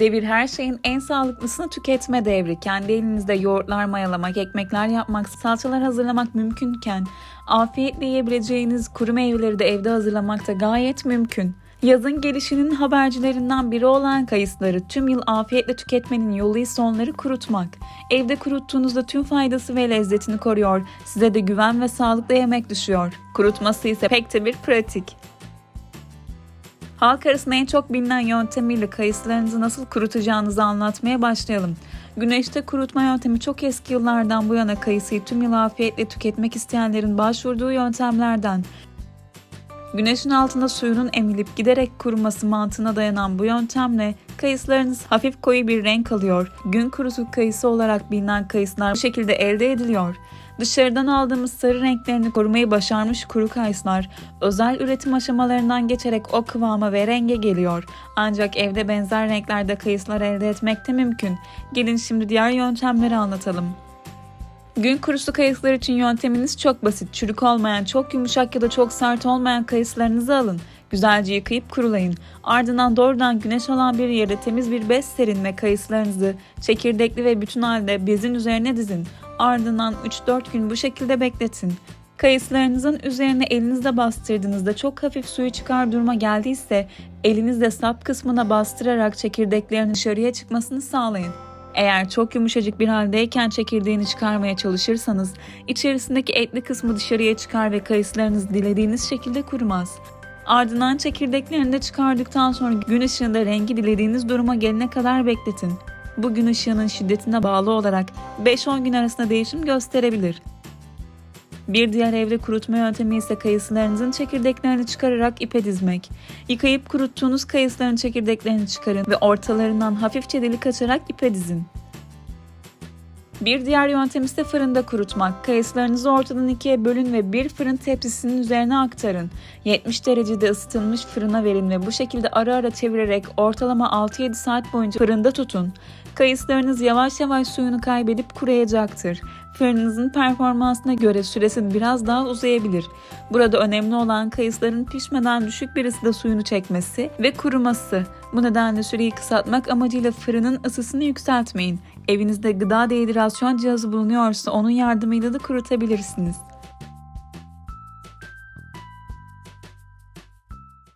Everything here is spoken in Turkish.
Devir her şeyin en sağlıklısını tüketme devri. Kendi elinizde yoğurtlar mayalamak, ekmekler yapmak, salçalar hazırlamak mümkünken afiyetle yiyebileceğiniz kuru meyveleri de evde hazırlamak da gayet mümkün. Yazın gelişinin habercilerinden biri olan kayısıları tüm yıl afiyetle tüketmenin yolu ise onları kurutmak. Evde kuruttuğunuzda tüm faydası ve lezzetini koruyor. Size de güven ve sağlıklı yemek düşüyor. Kurutması ise pek de bir pratik. Halk arasında en çok bilinen yöntemiyle kayısılarınızı nasıl kurutacağınızı anlatmaya başlayalım. Güneşte kurutma yöntemi çok eski yıllardan bu yana kayısıyı tüm yıl afiyetle tüketmek isteyenlerin başvurduğu yöntemlerden. Güneşin altında suyunun emilip giderek kuruması mantığına dayanan bu yöntemle kayısılarınız hafif koyu bir renk alıyor. Gün kurusu kayısı olarak bilinen kayısılar bu şekilde elde ediliyor. Dışarıdan aldığımız sarı renklerini korumayı başarmış kuru kayısılar özel üretim aşamalarından geçerek o kıvama ve renge geliyor. Ancak evde benzer renklerde kayısılar elde etmek de mümkün. Gelin şimdi diğer yöntemleri anlatalım. Gün kurusu kayısılar için yönteminiz çok basit. Çürük olmayan, çok yumuşak ya da çok sert olmayan kayısılarınızı alın. Güzelce yıkayıp kurulayın. Ardından doğrudan güneş alan bir yere temiz bir bez serin ve kayısılarınızı çekirdekli ve bütün halde bezin üzerine dizin. Ardından 3-4 gün bu şekilde bekletin. Kayısılarınızın üzerine elinizle bastırdığınızda çok hafif suyu çıkar duruma geldiyse elinizle sap kısmına bastırarak çekirdeklerin dışarıya çıkmasını sağlayın. Eğer çok yumuşacık bir haldeyken çekirdeğini çıkarmaya çalışırsanız içerisindeki etli kısmı dışarıya çıkar ve kayısılarınız dilediğiniz şekilde kurumaz. Ardından çekirdeklerini de çıkardıktan sonra gün ışığında rengi dilediğiniz duruma gelene kadar bekletin. Bu gün ışığının şiddetine bağlı olarak 5-10 gün arasında değişim gösterebilir. Bir diğer evde kurutma yöntemi ise kayısılarınızın çekirdeklerini çıkararak ipe dizmek. Yıkayıp kuruttuğunuz kayısıların çekirdeklerini çıkarın ve ortalarından hafifçe delik açarak ipe dizin. Bir diğer yöntem ise fırında kurutmak. Kayısılarınızı ortadan ikiye bölün ve bir fırın tepsisinin üzerine aktarın. 70 derecede ısıtılmış fırına verin ve bu şekilde ara ara çevirerek ortalama 6-7 saat boyunca fırında tutun. Kayısılarınız yavaş yavaş suyunu kaybedip kuruyacaktır. Fırınınızın performansına göre süresi biraz daha uzayabilir. Burada önemli olan kayısıların pişmeden düşük bir ısıda suyunu çekmesi ve kuruması. Bu nedenle süreyi kısaltmak amacıyla fırının ısısını yükseltmeyin. Evinizde gıda dehidrasyon cihazı bulunuyorsa onun yardımıyla da kurutabilirsiniz.